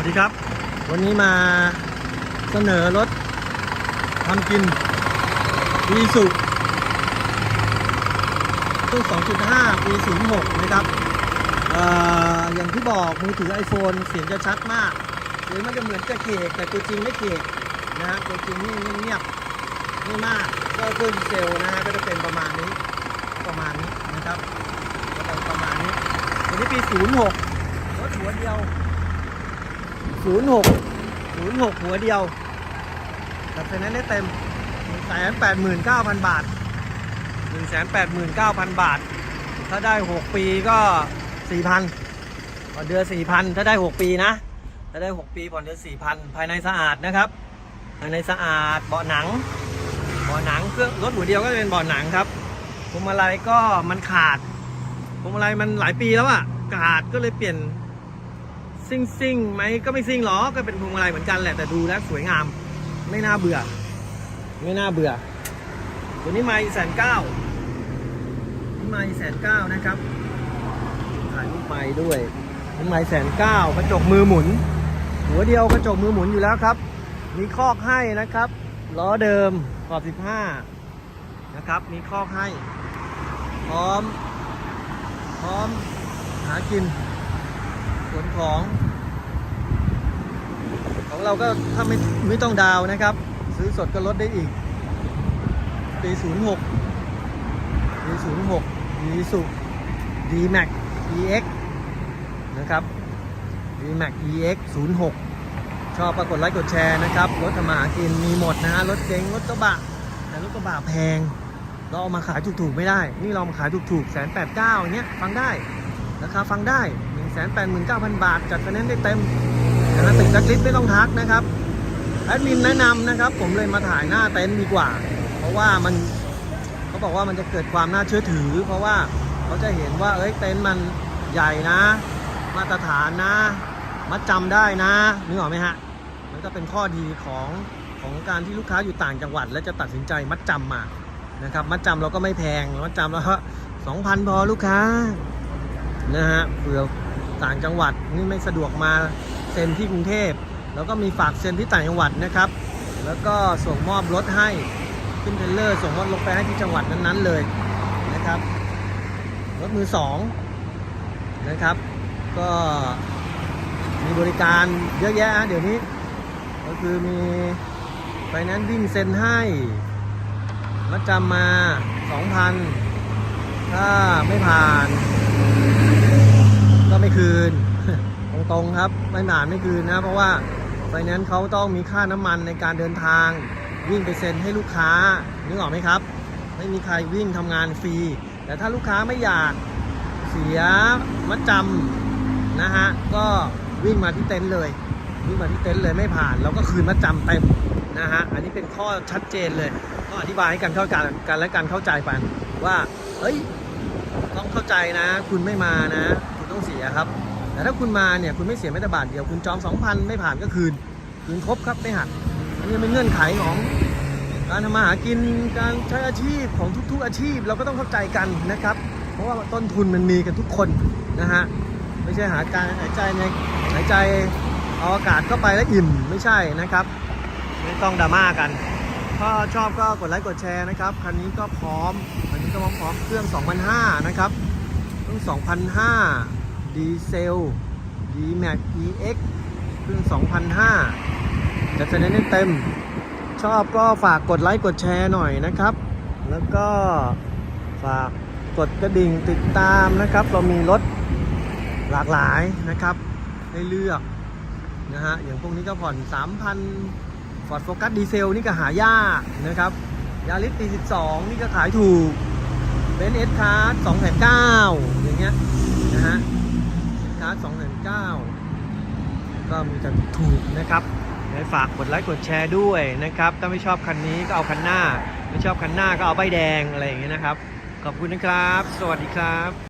วัสดีครับ วันนี้มาเสนอรถทำกินวีสุรุ่น2.5 ปี 06 นะครับอออย่างที่บอกมือถือ iPhone เสียงจะชัดมาก หรือมันจะเหมือนจะเคกแต่ตัวจริงไม่เคกนะฮะตัวจริงนี่เงียบไม่มากก็เครื่องเซลนะฮะก็จะเป็นประมาณนี้ประมาณนี้นะครับก็เป็นประมาณนี้วันนี้ปี 06 รถหัวเดียว 06 06หัวเดียวแต่ไฟแนนซ์ได้เต็ม189,000บาท189,000บาท ถ้าได้6ปีก็4,000ผ่อนเดือน4,000ถ้าได้6ปีนะถ้าได้6ปีผ่อนเดือน4,000ภายในสะอาดนะครับ ภายในสะอาดเบาะหนังเบาะหนังเครื่องรถหัวเดียวก็จะเป็นเบาะหนังครับพวงมาลัยก็มันขาดพวงมาลัยมันหลายปีแล้วอะขาดก็เลยเปลี่ยน ซิ่งซิ่งไหมก็ไม่ซิ่งหรอกก็เป็นพวงมาลัยเหมือนกันแหละแต่ดูแล้วสวยงาม ไม่น่าเบื่อ ไม่น่าเบื่อตัวนี้มาแสนเก้านี่มาแสนเก้านะครับถ่ายรูปไม้ด้วยนี่ไม้แสนเก้ากระจกมือหมุน หัวเดียวกระจกมือหมุนอยู่แล้วครับ มีคอกให้นะครับล้อเดิมขอบ15นะครับ มีคอกให้ พร้อม พร้อมหากิน นของ ของเราก็ถ้าไม่ไม่ต้องดาวนะครับ ซื้อสดก็ลดได้อีกปี06ปี06มีสุ D-Max EX นะครับ D-Max EX 06 ชอบปรากฏไลค์กดแชร์นะครับ รถทำมาหากินมีหมดนะฮะ รถเก๋งรถกระบะ แต่รถกระบะแพง เราเอามาขายถูกๆไม่ได้ นี่เรามาขายถูกๆแสนแปดเก้าอย่างเงี้ย ฟังได้ ราคาฟังได้ 1 8 9 0 0 0บาท จัดไฟแนนซ์ได้เต็มนะฮะตึกจักริดไม่ต้องทักนะครับแอดมินแนะนำนะครับ ผมเลยมาถ่ายหน้าเต็นท์ดีกว่า เพราะว่ามันเขาบอกว่ามันจะเกิดความน่าเชื่อถือ เพราะว่าเขาจะเห็นว่าเอ้ยเต็นท์มันใหญ่นะ มาตรฐานนะ มัดจำได้นะนึกออกไหมฮะมันก็เป็นข้อดีของของการที่ลูกค้าอยู่ต่างจังหวัด และจะตัดสินใจมัดจำมานะครับมัดจำเราก็ไม่แพงมัดจำแล้วสองพันพอลูกค้านะฮะเผื่อ ต่างจังหวัดนี่ไม่สะดวกมาเซ็นที่กรุงเทพ แล้วก็มีฝากเซ็นที่ต่างจังหวัดนะครับ แล้วก็ส่งมอบรถให้ขึ้นเทรลเลอร์ส่งรถลงไปให้ที่จังหวัดนั้นๆเลยนะครับรถมือสองนะครับ ก็มีบริการเยอะแยะเดี๋ยวนี้ ก็คือมีไฟแนนซ์วิ่งเซ็นให้มัดจำมา 2,000 ถ้าไม่ผ่าน ไม่คืน ตรงๆครับไม่ผ่านไม่คืนนะ เพราะว่าไฟแนนซ์เขาต้องมีค่าน้ำมันในการเดินทาง วิ่งไปเซ็นให้ลูกค้านึกออกไหมครับ ไม่มีใครวิ่งทำงานฟรี แต่ถ้าลูกค้าไม่อยากเสียมัดจำนะฮะก็วิ่งมาที่เต็นท์เลยวิ่งมาที่เต็นท์เลยไม่ผ่านเราก็คืนมัดจำเต็มนะฮะอันนี้เป็นข้อชัดเจนเลยต้อธิบายให้กันเข้าใจกันและกันเข้าใจไปว่าเฮ้ยต้องเข้าใจนะ คุณไม่มานะ ต้องเสียครับ แต่ถ้าคุณมาเนี่ยคุณไม่เสียแม้แต่บาทเดียว คุณจอง2,000 ไม่ผ่านก็คืน คืนครบครับไม่หัก อันนี้เป็นเงื่อนไขของการทำมาหากินการใช้อาชีพของทุก ๆ อาชีพเราก็ต้องเข้าใจกันนะครับ เพราะว่าต้นทุนมันมีกันทุกคนนะฮะไม่ใช่หาการหายใจในหายใจเอาอากาศเข้าไปแล้วอิ่มไม่ใช่นะครับ ไม่ต้องดราม่ากันถ้าชอบก็กดไลค์กดแชร์นะครับคันนี้ก็พร้อมคันนี้ก็พร้อมพร้อมเครื่อง2005นะครับเครื่อง2005 ดีเซล D-Max EX เครื่อง2005จะจะเน้เต็ม ชอบก็ฝากกดไลค์กดแชร์หน่อยนะครับ แล้วก็ฝากกดกระดิ่งติดตามนะครับ เรามีรถหลากหลายนะครับ ให้เลือกนะฮะ อย่างพวกนี้ก็ผ่อน 3,000 Ford Focus ดีเซลนี่ก็หายากนะครับยาริสปี12 นี่ก็ขายถูกเบนซ์เอสคาร์สองแสนเก้าอย่างเงี้ยนะฮะ เอสคาร์สองแสนเก้าก็มีแต่ถูกนะครับให้ฝากกดไลค์กดแชร์ด้วยนะครับ ถ้าไม่ชอบคันนี้ก็เอาคันหน้า ไม่ชอบคันหน้าก็เอาใบแดงอะไรอย่างเงี้ยนะครับ ขอบคุณนะครับ สวัสดีครับ